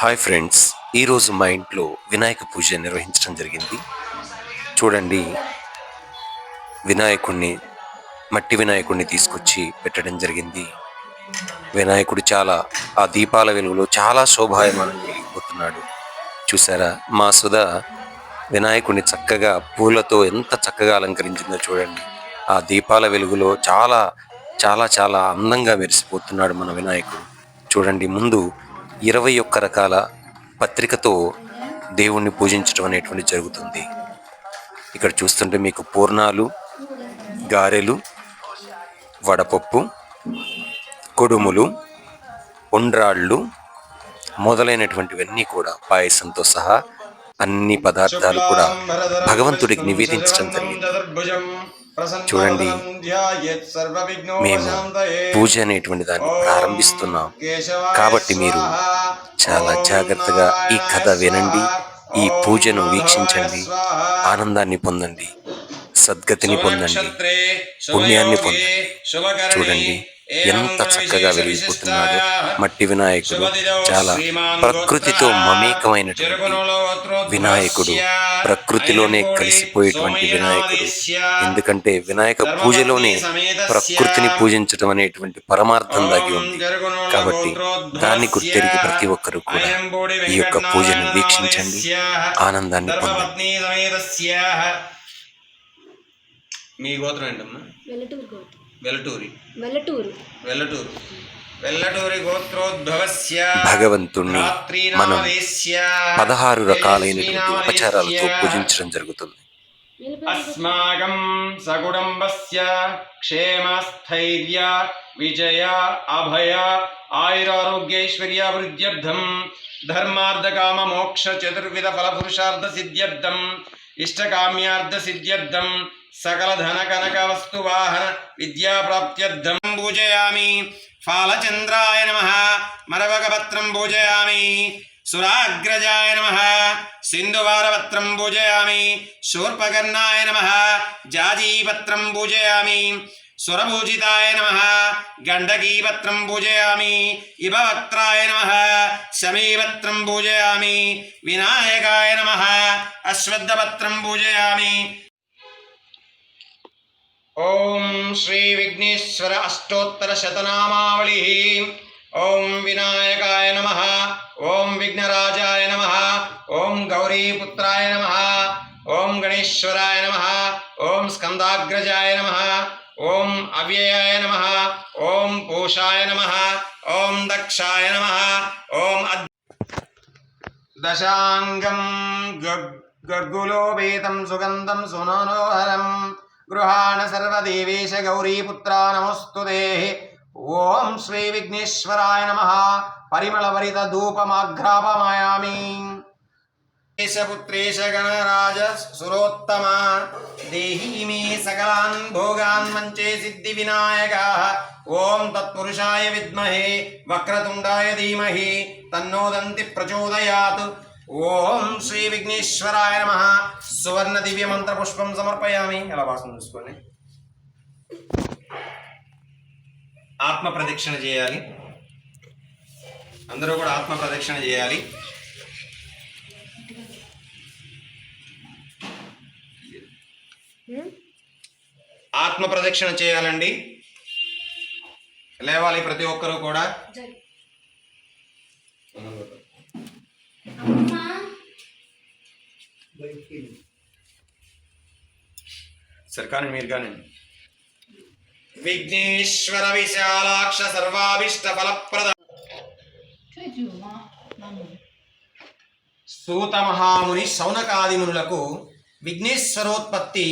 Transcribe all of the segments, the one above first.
Hi friends ఈరోజు మా ఇంట్లో వినాయక పూజ నిర్వహించడం జరిగింది. చూడండి వినాయకుడిని మట్టి వినాయకుడిని తీసుకొచ్చి పెట్టడం జరిగింది. వినాయకుడు చాలా ఆ దీపాల వెలుగులో చాలా శోభాయమానం వెలిగిపోతున్నాడు చూసారా మా సుధ వినాయకుడిని చక్కగా పూలతో ఎంత చక్కగా అలంకరించిందో చూడండి. ఆ దీపాల వెలుగులో చాలా చాలా చాలా అందంగా మెరిసిపోతున్నాడు మన వినాయకుడు. చూడండి ముందు ఇరవై ఒక్క రకాల పత్రికతో దేవుణ్ణి పూజించడం అనేటువంటి జరుగుతుంది. ఇక్కడ చూస్తుంటే మీకు పూర్ణాలు గారెలు వడపప్పు కొడుములు ఉండ్రాళ్ళు మొదలైనటువంటివన్నీ కూడా పాయసంతో సహా అన్ని పదార్థాలు కూడా భగవంతుడికి నివేదించడం జరిగింది. చూడండి మేము పూజ అనేటువంటి దాన్ని ప్రారంభిస్తున్నాం. కాబట్టి మీరు చాలా జాగ్రత్తగా ఈ కథ వినండి ఈ పూజను వీక్షించండి ఆనందాన్ని పొందండి సద్గతిని పొందండి పుణ్యాన్ని పొందండి. చూడండి ఎంత చక్కగా వెలిగిపోతున్నాడో మట్టి వినాయకుడు చాలా ప్రకృతితో మమేకమైనటువంటి వినాయకుడు ప్రకృతిలోనే కలిసిపోయేటువంటి వినాయకుడు. ఎందుకంటే వినాయక పూజలోనే ప్రకృతిని పూజించడం అనేటువంటి పరమార్థం దాగి ఉంది. కాబట్టి దాన్ని గుర్తెరిగి ప్రతి ఒక్కరూ కూడా ఈ యొక్క పూజను వీక్షించండి. ఆనందాన్ని పొందండి. మీ గోత్రం ఏంటమ్మా? వెల్లటూరు. గోత్రం వెల్లటూరి. వెల్లటూరు గోత్రోద్భవస్య. భగవంతుణ్ణి మనం పదహారు రకాలైనటువంటి ఉపచారాలతో పూజించడం జరుగుతుంది. అస్మాకం సకుటుంబస్య క్షేమస్థైర్య విజయ అభయ ఆయురారోగ్యైశ్వర్యాభివృద్ధ్యర్థం. ధర్మార్థకామ మోక్ష చతుర్విధ ఫల పురుషార్థ సిద్ధ్యర్థం. ఇష్టకామ్యార్థ సిద్ధ్యర్థం సకల ధన కనక వస్తు వాహన విద్యాప్రాప్త్యర్థం పూజయామి. ఫాలచంద్రాయ నమ మరవకపత్రం పూజయామి. సురాగ్రజాయ నమ సింధువారపత్రం పూజయామి. శూర్పకర్ణాయ నమ జాజీపత్రం పూజయామి. సురభూజితాయ నమ గండకీపత్రం పూజయామి ఇభవక్త్రాయ నమ శమీపత్రం పూజయామి వినాయకాయ నమ అశ్వత్థపత్రం పూజయామి ఓం శ్రీ విఘ్నేశ్వర అష్టోత్తర శతనామావళి ఓం వినాయకాయ నమ ఓం విఘ్నరాజాయ నమ ఓం గౌరీపుత్రాయ నమ ఓం గణేశ్వరాయ నమ ఓం స్కందాగ్రజాయ నమ ఓం అవ్యయాయ నమ ఓం పూషాయ నమ ఓం దక్షాయ నమ ఓం అద్ దశాంగం గర్గులోపేతం సుగంధం సునోహరం గృహాణ సర్వదేవేశ గౌరీపుత్ర నమస్తుతే ఓం శ్రీ విఘ్నేశ్వరాయ నమ పరిమళభరిత ధూపమాఘ్రాపమాయామి. ేషపుత్రేషగణరాజ సురోత్తమ దేహీ మే సకలాన్ భోగాన్ మంచే సిద్ధి వినాయక ఓం తత్పురుషాయ విద్మహే వక్రతుండాయ ధీమహి తన్నోదంతి ప్రచోదయాత్ ఓం శ్రీ విఘ్నేశ్వరాయ నమ సువర్ణ దివ్య మంత్రపుష్పం సమర్పయామి అలా వాసన చూసుకోండి. ఆత్మ ప్రదక్షిణ చేయాలి. అందరూ కూడా ఆత్మ ప్రదక్షిణ చేయాలి. ఆత్మ ప్రదక్షిణ చేయాలండి. లేవాలి ప్రతి ఒక్కరూ కూడా. సరే కానీ మీరు కానీ విఘ్నేశ్వర విశాలాక్ష సర్వాభిష్ట ఫలప్రద సూత మహాముని శౌనకాదిమునులకు విఘ్నేశ్వరోత్పత్తి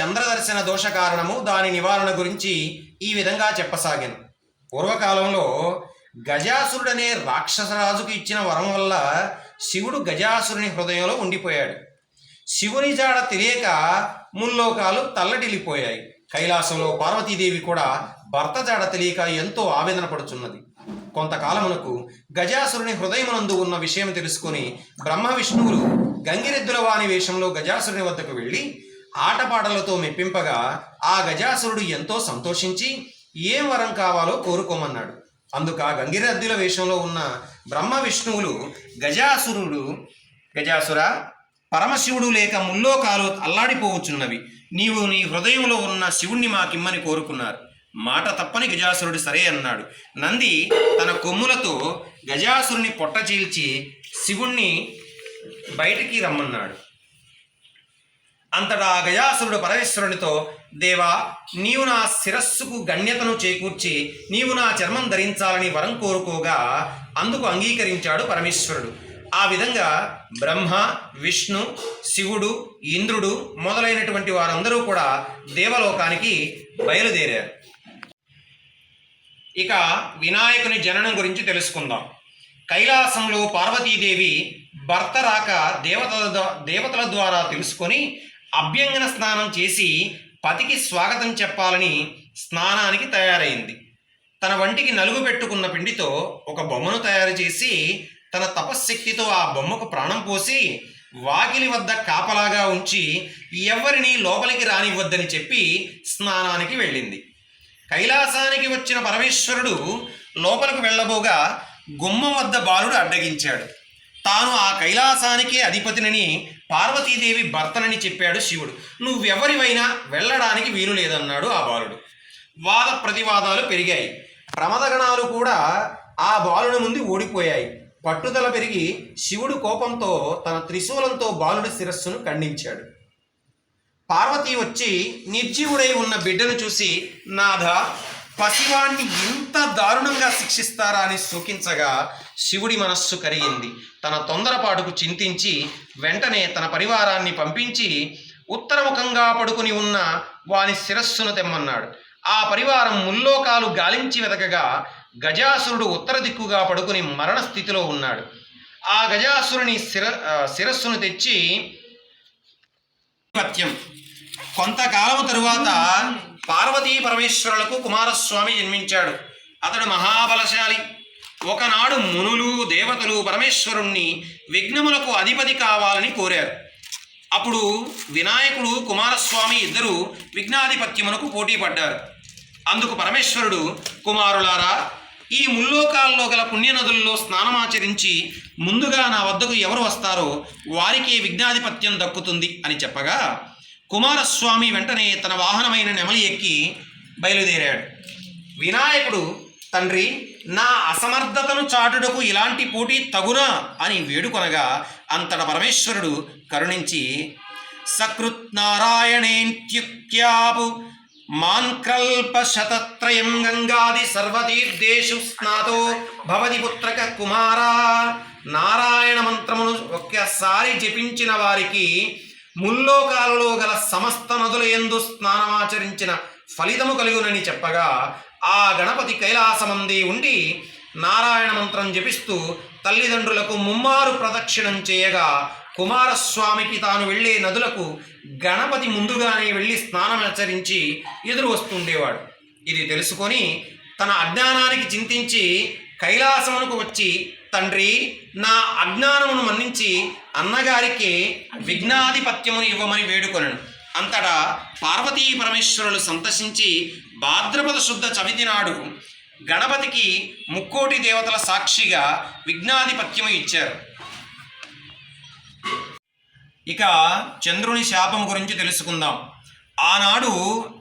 చంద్రదర్శన దోష కారణము దాని నివారణ గురించి ఈ విధంగా చెప్పసాగాను. పూర్వకాలంలో గజాసురుడనే రాక్షసరాజుకు ఇచ్చిన వరం వల్ల శివుడు గజాసురుని హృదయంలో ఉండిపోయాడు. శివుని జాడ తెలియక ముల్లోకాలు తల్లడిల్లిపోయాయి. కైలాసంలో పార్వతీదేవి కూడా భర్త జాడ తెలియక ఎంతో ఆవేదన పడుచున్నది. కొంతకాలమునకు గజాసురుని హృదయమునందు ఉన్న విషయం తెలుసుకొని బ్రహ్మ విష్ణువులు గంగిరెద్దుల వాణి వేషంలో గజాసురుని వద్దకు వెళ్ళి ఆటపాటలతో మెప్పింపగా ఆ గజాసురుడు ఎంతో సంతోషించి ఏం వరం కావాలో కోరుకోమన్నాడు. అందుక గంగిరద్దుల వేషంలో ఉన్న బ్రహ్మ విష్ణువులు గజాసురుడు గజాసుర పరమశివుడు లేక ముల్లోకాలు అల్లాడిపోవచ్చున్నవి. నీవు నీ హృదయంలో ఉన్న శివుణ్ణి మాకిమ్మని కోరుకున్నారు. మాట తప్పని గజాసురుడు సరే అన్నాడు. నంది తన కొమ్ములతో గజాసురుని పొట్ట చీల్చి శివుణ్ణి బయటికి రమ్మన్నాడు. అంతటా గజాసురుడు పరమేశ్వరునితో దేవా నీవు నా శిరస్సుకు గణ్యతను చేకూర్చి నీవు నా చర్మం ధరించాలని వరం కోరుకోగా అందుకు అంగీకరించాడు పరమేశ్వరుడు. ఆ విధంగా బ్రహ్మ విష్ణు శివుడు ఇంద్రుడు మొదలైనటువంటి వారందరూ కూడా దేవలోకానికి బయలుదేరారు. ఇక వినాయకుని జననం గురించి తెలుసుకుందాం. కైలాసంలో పార్వతీదేవి భర్త రాక దేవతల దేవతల ద్వారా తెలుసుకొని అభ్యంగన స్నానం చేసి పతికి స్వాగతం చెప్పాలని స్నానానికి తయారైంది. తన వంటికి నలుగు పెట్టుకున్న పిండితో ఒక బొమ్మను తయారు చేసి తన తపశ్శక్తితో ఆ బొమ్మకు ప్రాణం పోసి వాకిలి వద్ద కాపలాగా ఉంచి ఎవరిని లోపలికి రానివ్వద్దని చెప్పి స్నానానికి వెళ్ళింది. కైలాసానికి వచ్చిన పరమేశ్వరుడు లోపలికి వెళ్ళబోగా గుమ్మం వద్ద బాలుడు అడ్డగించాడు. తాను ఆ కైలాసానికే అధిపతినని పార్వతీదేవి భర్తనని చెప్పాడు శివుడు. నువ్వెవరివైనా వెళ్ళడానికి వీలు లేదన్నాడు ఆ బాలుడు. వాద ప్రతివాదాలు పెరిగాయి. ప్రమదగణాలు కూడా ఆ బాలుని ముందు ఓడిపోయాయి. పట్టుదల పెరిగి శివుడు కోపంతో తన త్రిశూలంతో బాలుడి శిరస్సును ఖండించాడు. పార్వతి వచ్చి నిర్జీవుడై ఉన్న బిడ్డను చూసి నాథ పసివాణ్ణి ఇంత దారుణంగా శిక్షిస్తారా అని శోకించగా శివుడి మనస్సు కరిగింది. తన తొందరపాటుకు చింతించి వెంటనే తన పరివారాన్ని పంపించి ఉత్తరముఖంగా పడుకుని ఉన్న వాని శిరస్సును తెమ్మన్నాడు. ఆ పరివారం ముల్లోకాలు గాలించి వెదకగా గజాసురుడు ఉత్తర దిక్కుగా పడుకుని మరణ స్థితిలో ఉన్నాడు. ఆ గజాసురుని శిర శిరస్సును తెచ్చి పత్యం కొంతకాలం తరువాత పార్వతీ పరమేశ్వరులకు కుమారస్వామి జన్మించాడు. అతడు మహాబలశాలి. ఒకనాడు మునులు దేవతలు పరమేశ్వరుణ్ణి విఘ్నములకు అధిపతి కావాలని కోరారు. అప్పుడు వినాయకుడు కుమారస్వామి ఇద్దరు విఘ్నాధిపత్యమునకు పోటీ పడ్డారు. అందుకు పరమేశ్వరుడు కుమారులారా ఈ ముల్లోకాల్లో గల పుణ్యనదుల్లో స్నానమాచరించి ముందుగా నా వద్దకు ఎవరు వస్తారో వారికి విఘ్నాధిపత్యం దక్కుతుంది అని చెప్పగా కుమారస్వామి వెంటనే తన వాహనమైన నెమలి ఎక్కి బయలుదేరాడు. వినాయకుడు తండ్రి నా అసమర్థతను చాటుటకు ఇలాంటి పోటీ తగునా అని వేడుకొనగా అంతట పరమేశ్వరుడు కరుణించి సకృత్ నారాయణేత్యుక్త్యాపు మాన్కల్ప శతత్రయం గంగాది సర్వతీర్థేషు స్నాతో భవతి పుత్రక కుమారా నారాయణ మంత్రమును ఒక్కసారి జపించిన వారికి ముల్లోకాలలో గల సమస్త నదుల ఎందు స్నానమాచరించిన ఫలితము కలుగునని చెప్పగా ఆ గణపతి కైలాసమంది ఉండి నారాయణ మంత్రం జపిస్తూ తల్లిదండ్రులకు ముమ్మారు ప్రదక్షిణం చేయగా కుమారస్వామికి తాను వెళ్ళే నదులకు గణపతి ముందుగానే వెళ్ళి స్నానమాచరించి ఎదురు వస్తుండేవాడు. ఇది తెలుసుకొని తన అజ్ఞానానికి చింతించి కైలాసమునకు వచ్చి తండ్రి నా అజ్ఞానమును మన్నించి అన్నగారికి విఘ్నాధిపత్యమును ఇవ్వమని వేడుకొనను. అంతటా పార్వతీ పరమేశ్వరులు సంతసించి భాద్రపద శుద్ధ చవితి నాడు గణపతికి ముక్కోటి దేవతల సాక్షిగా విఘ్నాధిపత్యము ఇచ్చారు. ఇక చంద్రుని శాపం గురించి తెలుసుకుందాం. ఆనాడు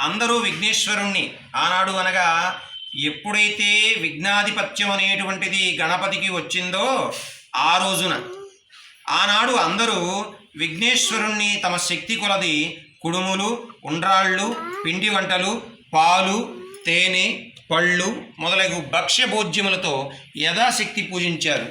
అందరూ విఘ్నేశ్వరుణ్ణి. ఆనాడు అనగా ఎప్పుడైతే విఘ్నాధిపత్యం అనేటువంటిది గణపతికి వచ్చిందో ఆ రోజున ఆనాడు అందరూ విఘ్నేశ్వరుణ్ణి తమ శక్తి కొలది కుడుములు ఉండ్రాళ్ళు పిండి వంటలు పాలు తేనె పళ్ళు మొదలగు భక్ష్య భోజ్యములతో యథాశక్తి పూజించారు.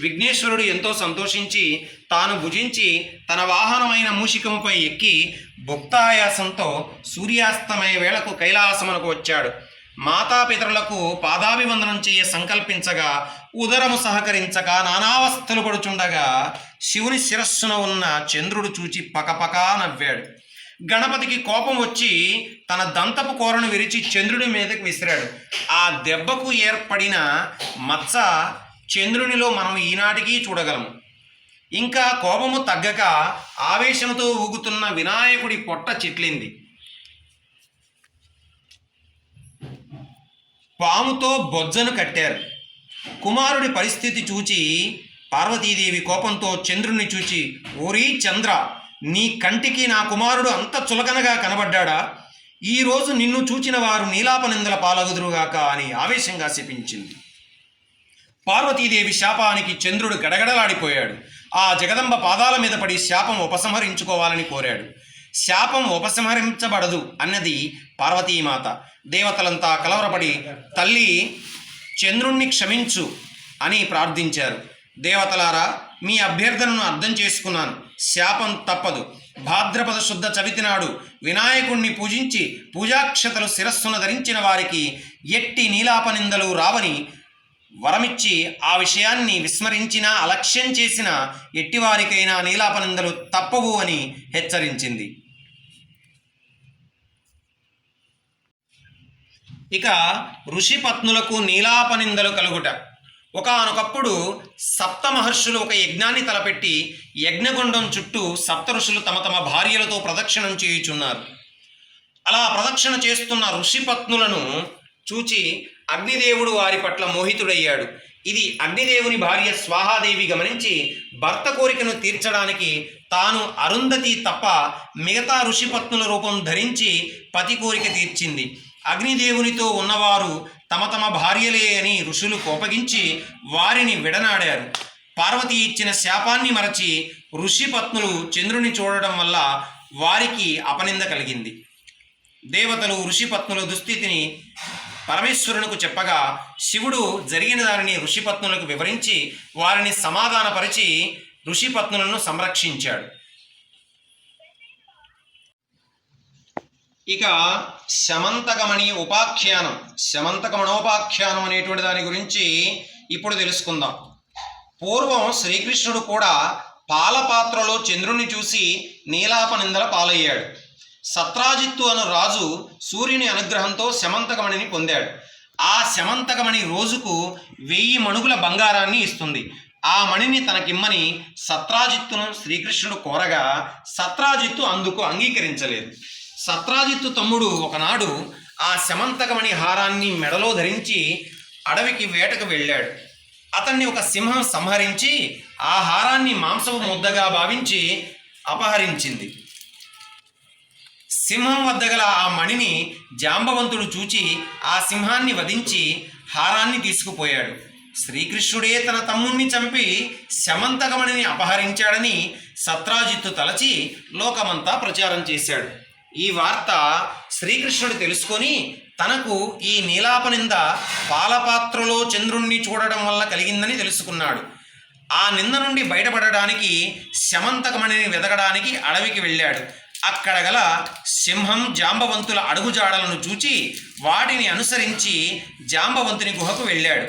విఘ్నేశ్వరుడు ఎంతో సంతోషించి తాను భుజించి తన వాహనమైన మూషికముపై ఎక్కి భుక్తాయాసంతో సూర్యాస్తమయ వేళకు కైలాసమునకు వచ్చాడు. మాతాపితరులకు పాదాభివందనం చేయ సంకల్పించగా ఉదరము సహకరించక నానావస్థలు పడుచుండగా శివుని శిరస్సున ఉన్న చంద్రుడు చూచి పకపకా నవ్వాడు. గణపతికి కోపం వచ్చి తన దంతపు కూరను విరిచి చంద్రుడి మీదకి విసిరాడు. ఆ దెబ్బకు ఏర్పడిన మచ్చ చంద్రునిలో మనం ఈనాటికి చూడగలము. ఇంకా కోపము తగ్గక ఆవేశంతో ఊగుతున్న వినాయకుడి పొట్ట చిట్లింది. పాముతో బొజ్జను కట్టారు. కుమారుడి పరిస్థితి చూచి పార్వతీదేవి కోపంతో చంద్రుణ్ణి చూచి ఓరీ చంద్ర నీ కంటికి నా కుమారుడు అంత చులకనగా కనబడ్డాడా? ఈరోజు నిన్ను చూచిన వారు నీలాపనిందల పాలగుదురుగాక అని ఆవేశంగా శపించింది. పార్వతీదేవి శాపానికి చంద్రుడు గడగడలాడిపోయాడు. ఆ జగదంబ పాదాల మీద పడి శాపం ఉపసంహరించుకోవాలని కోరాడు. శాపం ఉపసంహరించబడదు అన్నది పార్వతీమాత. దేవతలంతా కలవరపడి తల్లి చంద్రుణ్ణి క్షమించు అని ప్రార్థించారు. దేవతలారా మీ అభ్యర్థనను అర్థం చేసుకున్నాను. శాపం తప్పదు. భాద్రపద శుద్ధ చవితి నాడు వినాయకుణ్ణి పూజించి పూజాక్షతలు శిరస్సున ధరించిన వారికి ఎట్టి నీలాపనిందలు రావని వరమిచ్చి ఆ విషయాన్ని విస్మరించినా అలక్ష్యం చేసిన ఎట్టివారికైనా నీలాపనిందలు తప్పవు అని హెచ్చరించింది. ఇక ఋషిపత్నులకు నీలాపనిందలు కలుగుట. ఒకనొకప్పుడు సప్త మహర్షులు ఒక యజ్ఞాన్ని తలపెట్టి యజ్ఞగుండం చుట్టూ సప్త ఋషులు తమ తమ భార్యలతో ప్రదక్షిణం చేయుచున్నారు. అలా ప్రదక్షిణ చేస్తున్న ఋషిపత్నులను చూచి అగ్నిదేవుడు వారి పట్ల మోహితుడయ్యాడు. ఇది అగ్నిదేవుని భార్య స్వాహాదేవి గమనించి భర్త కోరికను తీర్చడానికి తాను అరుంధతి తప్ప మిగతా ఋషిపత్నుల రూపం ధరించి పతి కోరిక తీర్చింది. అగ్నిదేవునితో ఉన్నవారు తమ తమ భార్యలే అని ఋషులు కోపగించి వారిని విడనాడారు. పార్వతి ఇచ్చిన శాపాన్ని మరచి ఋషిపత్నులు చంద్రుని చూడడం వల్ల వారికి అపనింద కలిగింది. దేవతలు ఋషిపత్నుల దుస్థితిని పరమేశ్వరునికి చెప్పగా శివుడు జరిగిన దానిని ఋషిపత్నులకు వివరించి వారిని సమాధానపరిచి ఋషిపత్నులను సంరక్షించాడు. ఇక శమంతకమణి ఉపాఖ్యానం. శమంతకమణోపాఖ్యానం అనేటువంటి దాని గురించి ఇప్పుడు తెలుసుకుందాం. పూర్వం శ్రీకృష్ణుడు కూడా పాలపాత్రలో చంద్రుని చూసి నీలాపనిందల పాలయ్యాడు. సత్రాజిత్తు అను రాజు సూర్యుని అనుగ్రహంతో శమంతకమణిని పొందాడు. ఆ శమంతకమణి రోజుకు వెయ్యి మణుగుల బంగారాన్ని ఇస్తుంది. ఆ మణిని తనకిమ్మని సత్రాజిత్తును శ్రీకృష్ణుడు కోరగా సత్రాజిత్తు అందుకు అంగీకరించలేదు. సత్రాజిత్తు తమ్ముడు ఒకనాడు ఆ శమంతకమణి హారాన్ని మెడలో ధరించి అడవికి వేటకు వెళ్ళాడు. అతన్ని ఒక సింహం సంహరించి ఆ హారాన్ని మాంసపు ముద్దగా భావించి అపహరించింది. సింహం వద్ద గల ఆ మణిని జాంబవంతుడు చూచి ఆ సింహాన్ని వధించి హారాన్ని తీసుకుపోయాడు. శ్రీకృష్ణుడే తన తమ్ముణ్ణి చంపి శమంతకమణిని అపహరించాడని సత్రాజిత్తు తలచి లోకమంతా ప్రచారం చేశాడు. ఈ వార్త శ్రీకృష్ణుడు తెలుసుకొని తనకు ఈ నీలాపనింద పాలపాత్రలో చంద్రుణ్ణి చూడడం వల్ల కలిగిందని తెలుసుకున్నాడు. ఆ నింద నుండి బయటపడడానికి శమంతకమణిని వెదకడానికి అడవికి వెళ్ళాడు. అక్కడ గల సింహం జాంబవంతుల అడుగుజాడలను చూచి వాటిని అనుసరించి జాంబవంతుని గుహకు వెళ్ళాడు.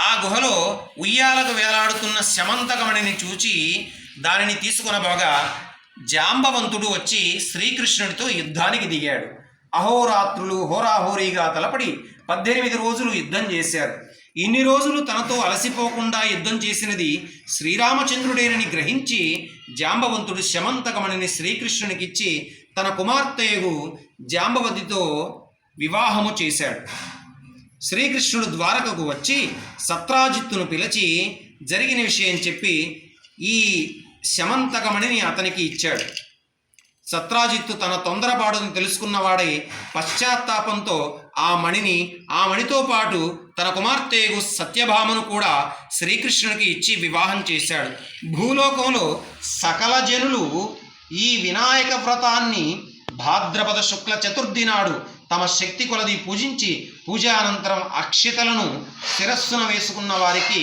ఆ గుహలో ఉయ్యాలకు వేలాడుతున్న శమంతకమణిని చూచి దానిని తీసుకునబోగా జాంబవంతుడు వచ్చి శ్రీకృష్ణుడితో యుద్ధానికి దిగాడు. అహోరాత్రులు హోరాహోరీగా తలపడి పద్దెనిమిది రోజులు యుద్ధం చేశారు. ఇన్ని రోజులు తనతో అలసిపోకుండా యుద్ధం చేసినది శ్రీరామచంద్రుడేనని గ్రహించి జాంబవంతుడు శమంతకమణిని శ్రీకృష్ణునికిచ్చి తన కుమార్తెయగు జాంబవతితో వివాహము చేశాడు. శ్రీకృష్ణుడు ద్వారకకు వచ్చి సత్రాజిత్తును పిలిచి జరిగిన విషయం చెప్పి ఈ శమంతకమణిని అతనికి ఇచ్చాడు. సత్రాజిత్తు తన తొందరపాటును తెలుసుకున్నవాడై పశ్చాత్తాపంతో ఆ మణిని ఆ మణితో పాటు తన కుమార్తెగు సత్యభామను కూడా శ్రీకృష్ణునికి ఇచ్చి వివాహం చేశాడు. భూలోకంలో సకల జనులు ఈ వినాయక వ్రతాన్ని భాద్రపద శుక్ల చతుర్థి నాడు తమ శక్తి కొలది పూజించి పూజ అనంతరం అక్షితలను శిరస్సున వేసుకున్న వారికి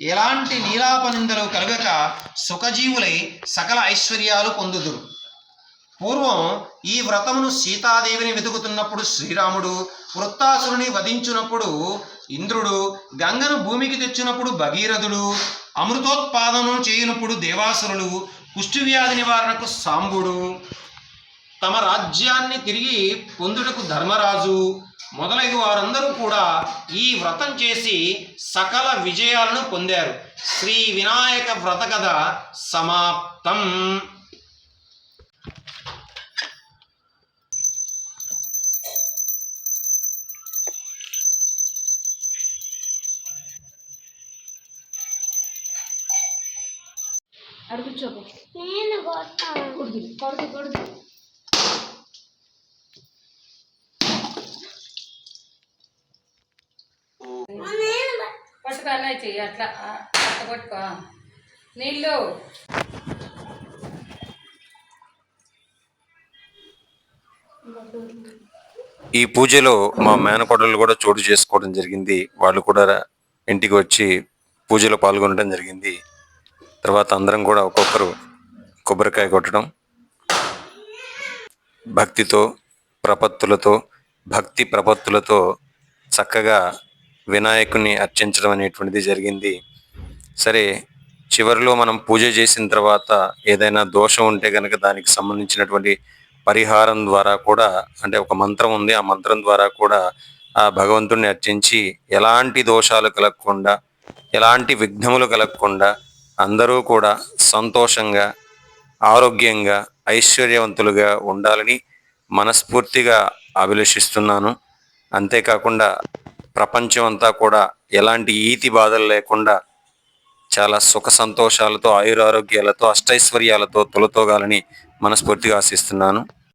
ఎలాంటి నీలాపనిందలు కలగక సుఖజీవులై సకల ఐశ్వర్యాలు పొందుదురు. పూర్వం ఈ వ్రతమును సీతాదేవిని వెతుకుతున్నప్పుడు శ్రీరాముడు వృత్తాసురుని వధించినప్పుడు ఇంద్రుడు గంగను భూమికి తెచ్చినప్పుడు భగీరథుడు అమృతోత్పాదనం చేయనప్పుడు దేవాసురులు కుష్ఠవ్యాధి నివారణకు సాంబుడు. తమ రాజ్యాన్ని తిరిగి పొందుటకు ధర్మరాజు. మొదలైన వారందరూ కూడా ఈ వ్రతం చేసి సకల విజయాలను పొందారు. శ్రీ వినాయక వ్రత కథ సమాప్తం. పట్టుకో చెయ్యి అట్లా పట్టుకో నీళ్ళు. ఈ పూజలో మా మేనకోడలు కూడా చోటు చేసుకోవడం జరిగింది. వాళ్ళు కూడా ఇంటికి వచ్చి పూజలో పాల్గొనడం జరిగింది. తర్వాత అందరం కూడా ఒక్కొక్కరు కొబ్బరికాయ కొట్టడం భక్తితో ప్రపత్తులతో భక్తి ప్రపత్తులతో చక్కగా వినాయకుని అర్చించడం అనేటువంటిది జరిగింది. సరే చివరిలో మనం పూజ చేసిన తర్వాత ఏదైనా దోషం ఉంటే కనుక దానికి సంబంధించినటువంటి పరిహారం ద్వారా కూడా అంటే ఒక మంత్రం ఉంది ఆ మంత్రం ద్వారా కూడా ఆ భగవంతుణ్ణి అర్చించి ఎలాంటి దోషాలు కలగకుండా ఎలాంటి విఘ్నములు కలగకుండా అందరూ కూడా సంతోషంగా ఆరోగ్యంగా ఐశ్వర్యవంతులుగా ఉండాలని మనస్ఫూర్తిగా అభిలషిస్తున్నాను. అంతేకాకుండా ప్రపంచం అంతా కూడా ఎలాంటి ఈతి బాధలు లేకుండా చాలా సుఖ సంతోషాలతో ఆయురారోగ్యాలతో అష్టైశ్వర్యాలతో తొలతోగాలని మనస్ఫూర్తిగా ఆశిస్తున్నాను.